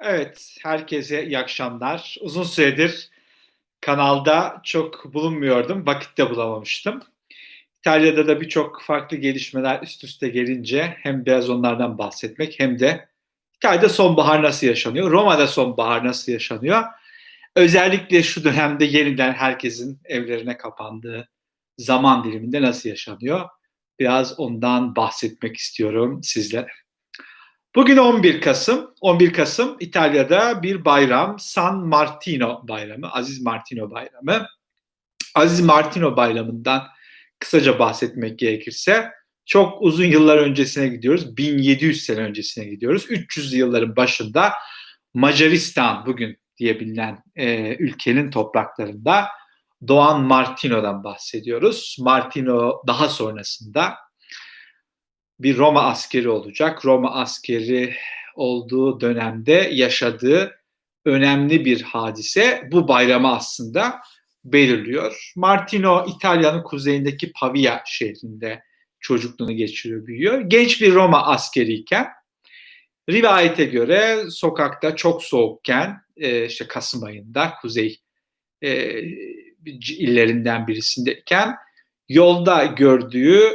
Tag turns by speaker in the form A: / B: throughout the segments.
A: Evet, herkese iyi akşamlar. Uzun süredir kanalda çok bulunmuyordum, vakit de bulamamıştım. İtalya'da da birçok farklı gelişmeler üst üste gelince hem biraz onlardan bahsetmek hem de İtalya'da sonbahar nasıl yaşanıyor, Roma'da sonbahar nasıl yaşanıyor, özellikle şu dönemde yeniden herkesin evlerine kapandığı zaman diliminde nasıl yaşanıyor, biraz ondan bahsetmek istiyorum sizlere. Bugün 11 Kasım. 11 Kasım İtalya'da bir bayram. San Martino bayramı. Aziz Martino bayramı. Aziz Martino bayramından kısaca bahsetmek gerekirse çok uzun yıllar öncesine gidiyoruz. 1700 sene öncesine gidiyoruz. 300 yılların başında Macaristan bugün diye bilinen e, ülkenin topraklarında doğan Martino'dan bahsediyoruz. Martino daha sonrasında bir Roma askeri olacak. Roma askeri olduğu dönemde yaşadığı önemli bir hadise bu bayramı aslında belirliyor. Martino İtalya'nın kuzeyindeki Pavia şehrinde çocukluğunu geçiriyor, büyüyor. Genç bir Roma askeriyken rivayete göre sokakta çok soğukken e, işte Kasım ayında kuzey e, illerinden birisindeyken yolda gördüğü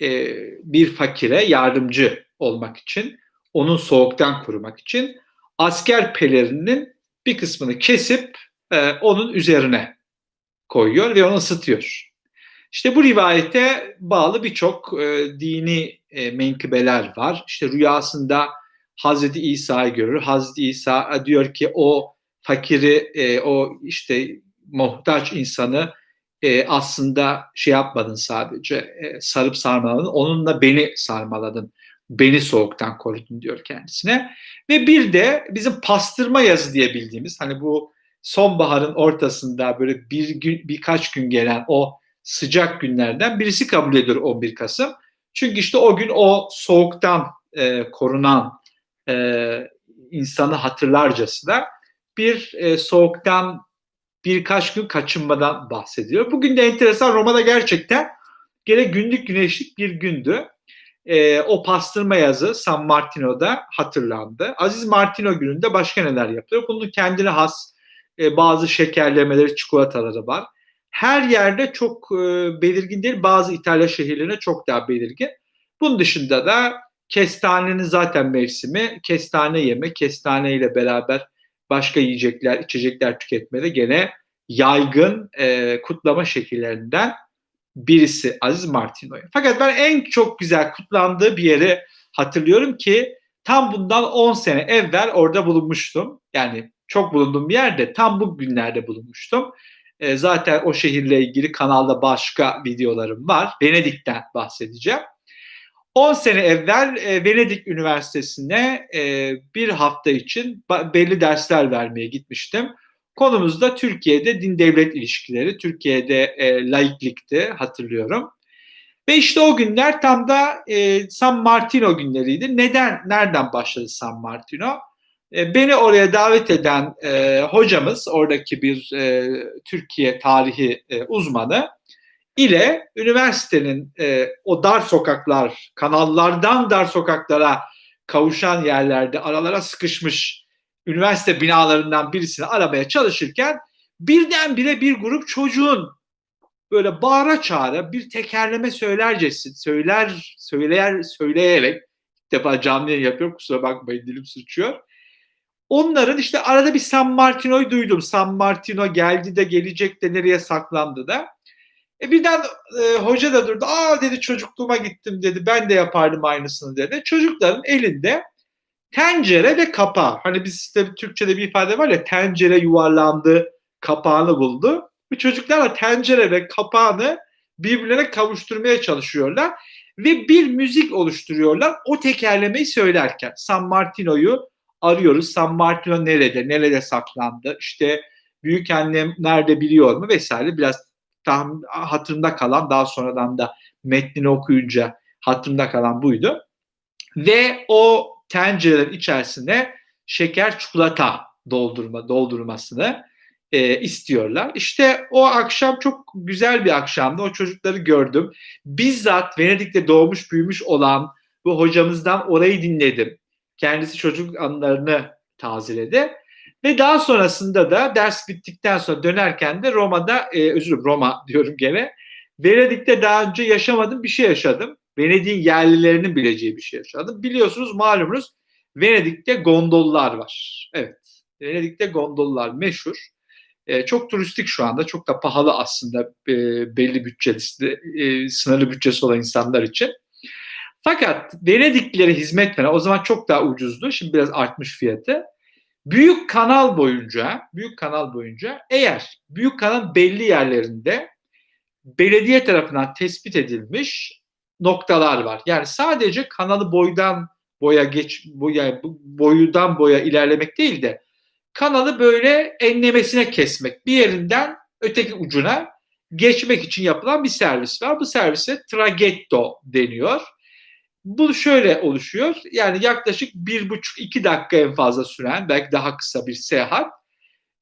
A: e, bir fakire yardımcı olmak için, onun soğuktan korumak için asker pelerinin bir kısmını kesip e, onun üzerine koyuyor ve onu ısıtıyor. İşte bu rivayete bağlı birçok e, dini e, menkıbeler var. İşte rüyasında Hazreti İsa'yı görür. Hazreti İsa diyor ki o fakiri, e, o işte muhtaç insanı e, aslında şey yapmadın sadece e, sarıp sarmaladın. Onunla beni sarmaladın. Beni soğuktan korudun diyor kendisine. Ve bir de bizim pastırma yazı diye bildiğimiz hani bu sonbaharın ortasında böyle bir gün birkaç gün gelen o sıcak günlerden birisi kabul ediyor 11 Kasım. Çünkü işte o gün o soğuktan e, korunan e, insanı hatırlarcasına bir e, soğuktan birkaç gün kaçınmadan bahsediyor. Bugün de enteresan Roma'da gerçekten gene günlük güneşlik bir gündü. E, o pastırma yazı San Martino'da hatırlandı. Aziz Martino gününde başka neler yapıyor? Bunun kendine has e, bazı şekerlemeleri, çikolataları var. Her yerde çok e, belirgin değil, bazı İtalya şehirlerine çok daha belirgin. Bunun dışında da kestanenin zaten mevsimi, kestane yeme, kestane ile beraber başka yiyecekler, içecekler tüketmede gene yaygın e, kutlama şekillerinden birisi Aziz Martino'yu. Fakat ben en çok güzel kutlandığı bir yeri hatırlıyorum ki tam bundan 10 sene evvel orada bulunmuştum. Yani çok bulunduğum bir yerde tam bu günlerde bulunmuştum. E, zaten o şehirle ilgili kanalda başka videolarım var. Venedik'ten bahsedeceğim. 10 sene evvel e, Venedik Üniversitesi'ne e, bir hafta için belli dersler vermeye gitmiştim. Konumuz da Türkiye'de din devlet ilişkileri, Türkiye'de e, laiklikti hatırlıyorum. Ve işte o günler tam da e, San Martino günleriydi. Neden, nereden başladı San Martino? E, beni oraya davet eden e, hocamız, oradaki bir e, Türkiye tarihi e, uzmanı, ile üniversitenin e, o dar sokaklar, kanallardan dar sokaklara kavuşan yerlerde aralara sıkışmış üniversite binalarından birisini aramaya çalışırken birdenbire bir grup çocuğun böyle bağıra çağıra bir tekerleme söylercesi, söyler, söyleyer, söyleyerek ilk defa canlı yayın yapıyorum kusura bakmayın dilim sürçüyor. Onların işte arada bir San Martino'yu duydum. San Martino geldi de gelecek de nereye saklandı da. E birden e, hoca da durdu. Aa dedi çocukluğuma gittim dedi. Ben de yapardım aynısını dedi. Çocukların elinde tencere ve kapağı. Hani biz işte Türkçe'de bir ifade var ya tencere yuvarlandı, kapağını buldu. Bu çocuklar tencere ve kapağını birbirlerine kavuşturmaya çalışıyorlar ve bir müzik oluşturuyorlar o tekerlemeyi söylerken. San Martino'yu arıyoruz. San Martino nerede? Nerede saklandı? İşte büyük annem nerede biliyor mu vesaire biraz tam hatırımda kalan daha sonradan da metnini okuyunca hatırımda kalan buydu. Ve o tencerelerin içerisine şeker çikolata doldurma doldurmasını e, istiyorlar. İşte o akşam çok güzel bir akşamdı. O çocukları gördüm. Bizzat Venedik'te doğmuş büyümüş olan bu hocamızdan orayı dinledim. Kendisi çocuk anılarını tazeledi. Ve daha sonrasında da ders bittikten sonra dönerken de Roma'da, e, özür dilerim Roma diyorum gene, Venedik'te daha önce yaşamadığım bir şey yaşadım. Venedik'in yerlilerinin bileceği bir şey yaşadım. Biliyorsunuz malumunuz Venedik'te gondollar var. Evet, Venedik'te gondollar meşhur. E, çok turistik şu anda, çok da pahalı aslında e, belli bütçesi, e, sınırlı bütçesi olan insanlar için. Fakat Venediklilere hizmet veren, o zaman çok daha ucuzdu, şimdi biraz artmış fiyatı. Büyük kanal boyunca, büyük kanal boyunca eğer büyük kanal belli yerlerinde belediye tarafından tespit edilmiş noktalar var. Yani sadece kanalı boydan boya geç boya boyudan boya ilerlemek değil de kanalı böyle enlemesine kesmek. Bir yerinden öteki ucuna geçmek için yapılan bir servis var. Bu servise traghetto deniyor. Bu şöyle oluşuyor. Yani yaklaşık bir buçuk iki dakika en fazla süren belki daha kısa bir seyahat.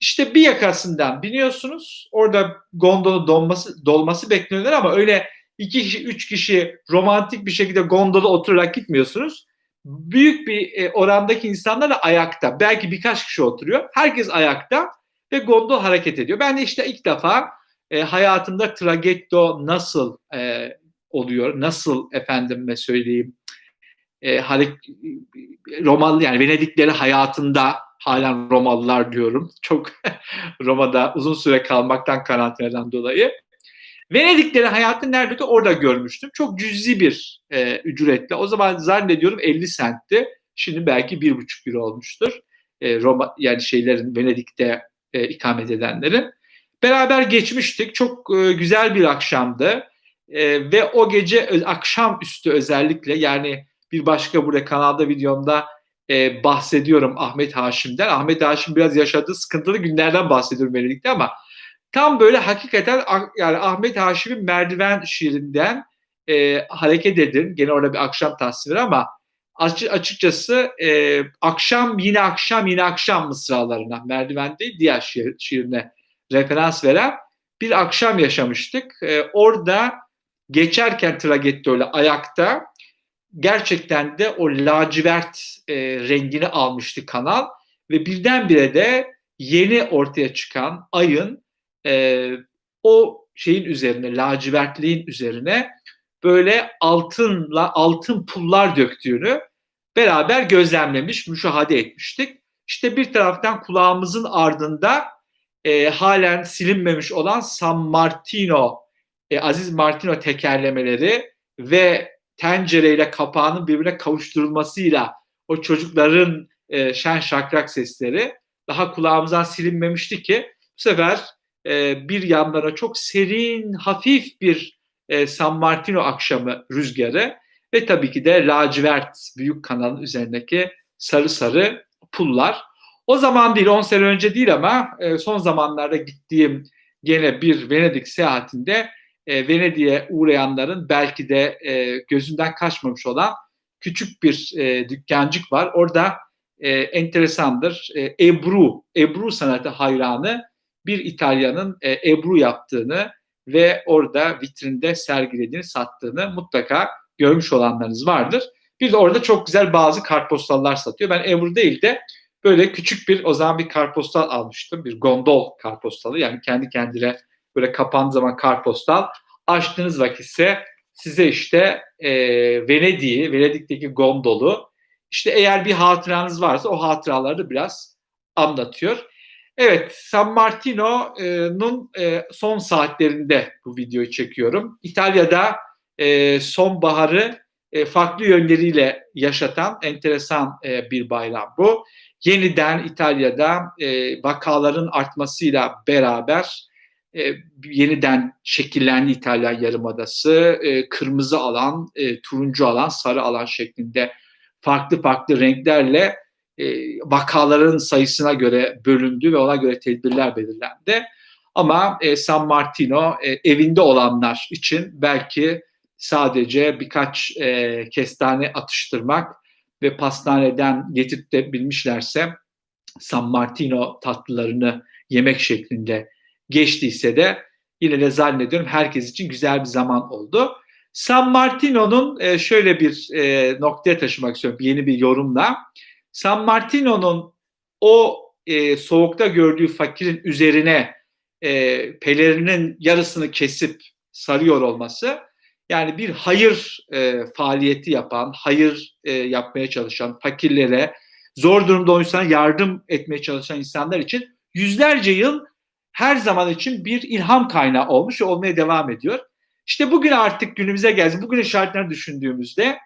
A: İşte bir yakasından biniyorsunuz. Orada gondolu dolması, dolması bekliyorlar ama öyle iki kişi, üç kişi romantik bir şekilde gondola oturarak gitmiyorsunuz. Büyük bir e, orandaki insanlar da ayakta. Belki birkaç kişi oturuyor. Herkes ayakta ve gondol hareket ediyor. Ben de işte ilk defa e, hayatımda traghetto nasıl e, oluyor, nasıl efendime söyleyeyim e, Romalı yani Venedikleri hayatında halen Romalılar diyorum. Çok Roma'da uzun süre kalmaktan karantineden dolayı. Venedikleri hayatı nerede orada görmüştüm. Çok cüzi bir e, ücretle. O zaman zannediyorum 50 sentti. Şimdi belki bir buçuk euro olmuştur. E, Roma yani şeylerin Venedik'te e, ikamet edenlerin. Beraber geçmiştik. Çok e, güzel bir akşamdı. E, ve o gece akşamüstü özellikle yani bir başka burada kanalda videomda e, bahsediyorum Ahmet Haşim'den. Ahmet Haşim biraz yaşadığı sıkıntılı günlerden bahsediyorum Venedik'te ama tam böyle hakikaten yani Ahmet Haşim'in merdiven şiirinden e, hareket edin. Gene orada bir akşam tasviri ama açıkçası e, akşam yine akşam yine akşam mısralarına merdiven değil diğer şiir, şiirine referans veren bir akşam yaşamıştık. E, orada geçerken Traghetto ile ayakta gerçekten de o lacivert e, rengini almıştı kanal ve birdenbire de yeni ortaya çıkan ayın e, o şeyin üzerine lacivertliğin üzerine böyle altınla altın pullar döktüğünü beraber gözlemlemiş, müşahede etmiştik. İşte bir taraftan kulağımızın ardında e, halen silinmemiş olan San Martino, e, Aziz Martino tekerlemeleri ve tencereyle kapağının birbirine kavuşturulmasıyla o çocukların e, şen şakrak sesleri daha kulağımızdan silinmemişti ki bu sefer e, bir yanlara çok serin, hafif bir e, San Martino akşamı rüzgarı ve tabii ki de lacivert büyük kanalın üzerindeki sarı sarı pullar. O zaman değil, 10 sene önce değil ama e, son zamanlarda gittiğim gene bir Venedik seyahatinde e, Venedik'e uğrayanların belki de e, gözünden kaçmamış olan küçük bir e, dükkancık var. Orada e, enteresandır. E, Ebru, Ebru sanatı hayranı bir İtalyanın e, Ebru yaptığını ve orada vitrinde sergilediğini, sattığını mutlaka görmüş olanlarınız vardır. Bir de orada çok güzel bazı kartpostallar satıyor. Ben Ebru değil de böyle küçük bir o zaman bir kartpostal almıştım. Bir gondol kartpostalı yani kendi kendine böyle kapandığı zaman kartpostal. Açtığınız vakitse size işte e, Venedik'i, Venedik'teki gondolu işte eğer bir hatıranız varsa o hatıraları da biraz anlatıyor. Evet, San Martino'nun e, son saatlerinde bu videoyu çekiyorum. İtalya'da e, sonbaharı e, farklı yönleriyle yaşatan enteresan bir bayram bu. Yeniden İtalya'da vakaların artmasıyla beraber e, yeniden şekillendi İtalyan Yarımadası. E, kırmızı alan, e, turuncu alan, sarı alan şeklinde farklı farklı renklerle e, vakaların sayısına göre bölündü ve ona göre tedbirler belirlendi. Ama e, San Martino e, evinde olanlar için belki sadece birkaç e, kestane atıştırmak ve pastaneden getirip de bilmişlerse San Martino tatlılarını yemek şeklinde geçtiyse de yine de zannediyorum herkes için güzel bir zaman oldu. San Martino'nun e, şöyle bir e, noktaya taşımak istiyorum yeni bir yorumla. San Martino'nun o e, soğukta gördüğü fakirin üzerine pelerinin yarısını kesip sarıyor olması yani bir hayır e, faaliyeti yapan, hayır e, yapmaya çalışan, fakirlere, zor durumda olan yardım etmeye çalışan insanlar için yüzlerce yıl her zaman için bir ilham kaynağı olmuş ve olmaya devam ediyor. İşte bugün artık günümüze geldi. Bugünün şartlarını düşündüğümüzde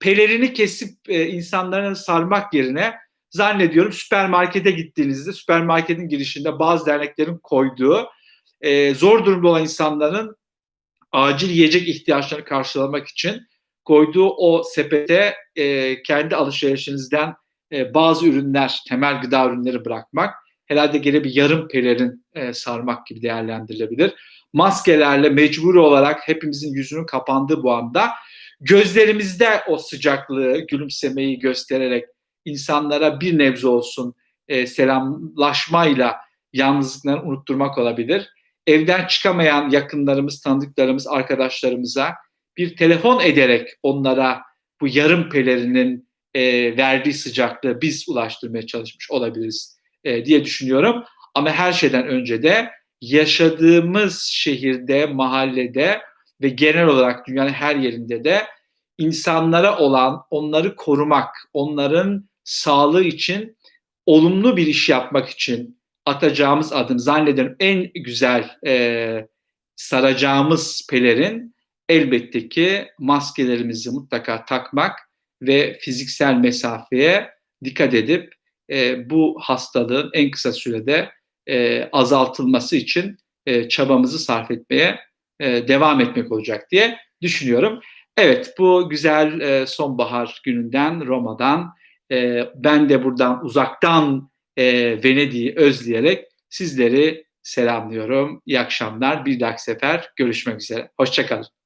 A: pelerini kesip e, insanların sarmak yerine zannediyorum süpermarkete gittiğinizde süpermarketin girişinde bazı derneklerin koyduğu e, zor durumda olan insanların acil yiyecek ihtiyaçlarını karşılamak için koyduğu o sepete e, kendi alışverişinizden e, bazı ürünler, temel gıda ürünleri bırakmak, herhalde gene bir yarım pelerin e, sarmak gibi değerlendirilebilir. Maskelerle mecburi olarak hepimizin yüzünün kapandığı bu anda gözlerimizde o sıcaklığı, gülümsemeyi göstererek insanlara bir nebze olsun e, selamlaşmayla yalnızlıklarını unutturmak olabilir. Evden çıkamayan yakınlarımız, tanıdıklarımız, arkadaşlarımıza bir telefon ederek onlara bu yarım pelerinin e, verdiği sıcaklığı biz ulaştırmaya çalışmış olabiliriz e, diye düşünüyorum. Ama her şeyden önce de yaşadığımız şehirde, mahallede ve genel olarak dünyanın her yerinde de insanlara olan, onları korumak, onların sağlığı için olumlu bir iş yapmak için atacağımız adım zannederim en güzel e, saracağımız pelerin elbette ki maskelerimizi mutlaka takmak ve fiziksel mesafeye dikkat edip e, bu hastalığın en kısa sürede e, azaltılması için e, çabamızı sarf etmeye e, devam etmek olacak diye düşünüyorum. Evet bu güzel e, sonbahar gününden Roma'dan e, ben de buradan uzaktan e, Venedik'i özleyerek sizleri selamlıyorum. İyi akşamlar. Bir dahaki sefer görüşmek üzere. Hoşçakalın.